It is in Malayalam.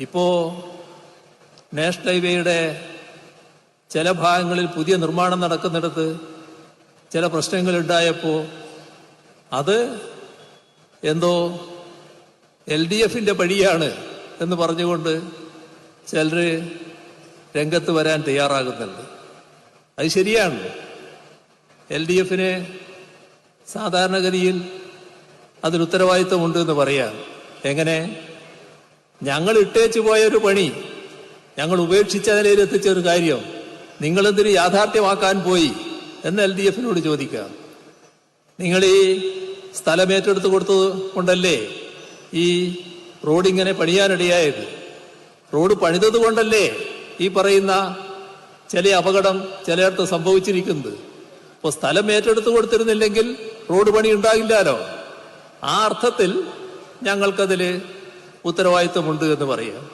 ഇപ്പോ നാഷണൽ ഹൈവേയുടെ ചില ഭാഗങ്ങളിൽ പുതിയ നിർമ്മാണം നടക്കുന്നിടത്ത് ചില പ്രശ്നങ്ങൾ ഉണ്ടായപ്പോൾ അത് എന്തോ എൽ ഡി എഫിന്റെ പഴിയാണ് എന്ന് പറഞ്ഞുകൊണ്ട് ചിലർ രംഗത്ത് വരാൻ തയ്യാറാകുന്നുണ്ട്. അത് ശരിയാണ്. എൽ ഡി എഫിന് സാധാരണഗതിയിൽ അതിന് ഉത്തരവാദിത്വമുണ്ട് എന്ന് പറയാം. എങ്ങനെ? ഞങ്ങൾ ഇട്ടേച്ചു പോയ ഒരു പണി. ഞങ്ങൾ ഉപേക്ഷിച്ച നിലയിൽ എത്തിച്ച ഒരു കാര്യം. നിങ്ങളെന്തിന് യാഥാർത്ഥ്യമാക്കാൻ പോയി എന്ന് എൽ ഡി എഫിനോട് ചോദിക്കുക. നിങ്ങൾ ഈ സ്ഥലം ഏറ്റെടുത്ത് കൊടുത്തത് കൊണ്ടല്ലേ ഈ റോഡ് ഇങ്ങനെ പണിയാനിടയായത്? റോഡ് പണിതത് കൊണ്ടല്ലേ ഈ പറയുന്ന ചില അപകടം ചിലയിടത്ത് സംഭവിച്ചിരിക്കുന്നത്? അപ്പോൾ സ്ഥലം ഏറ്റെടുത്ത് കൊടുത്തിരുന്നില്ലെങ്കിൽ റോഡ് പണി ഉണ്ടാകില്ലാലോ? ആ അർത്ഥത്തിൽ ഞങ്ങൾക്കതിൽ ഉത്തരവാദിത്വമുണ്ട് എന്ന് പറയാം